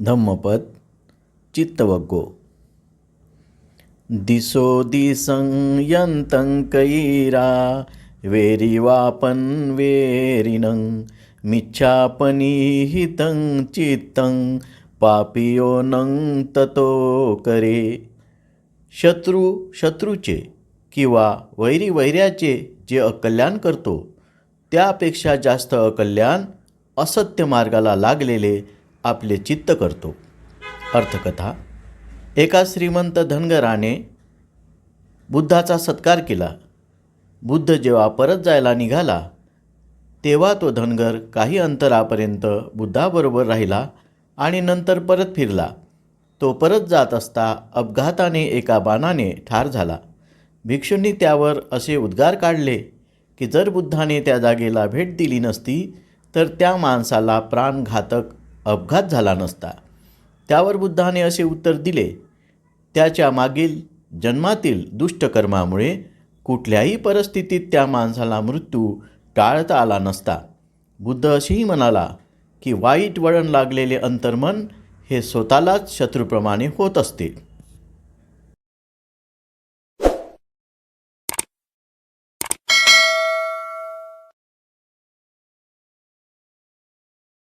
धम्मपद चित्तवग्गो। दिसो दिसं यन्तं कैरा वेरिवापन वेरिनं मिच्छापनिहितं चित्तं पापियोनं ततो करे। शत्रू शत्रूचे किंवा वैरी वैऱ्याचे जे अकल्याण करतो त्यापेक्षा जास्त अकल्याण असत्य मार्गाला लागलेले आपले चित्त करतो. अर्थकथा. एका श्रीमंत धनगराने बुद्धाचा सत्कार केला. बुद्ध जेव्हा परत जायला निघाला तेव्हा तो धनगर काही अंतरापर्यंत बुद्धाबरोबर राहिला आणि नंतर परत फिरला. तो परत जात असता अपघाताने एका बाणाने ठार झाला. भिक्षूंनी त्यावर असे उद्गार काढले की जर बुद्धाने त्या जागेला भेट दिली नसती तर त्या माणसाला प्राणघातक अपघात झाला नसता. त्यावर बुद्धाने असे उत्तर दिले त्याच्या मागील जन्मातील दुष्टकर्मामुळे कुठल्याही परिस्थितीत त्या माणसाला मृत्यू टाळता आला नसता. बुद्ध असेही म्हणाला की वाईट वळण लागलेले अंतर्मन हे स्वतःलाच शत्रूप्रमाणे होत असते.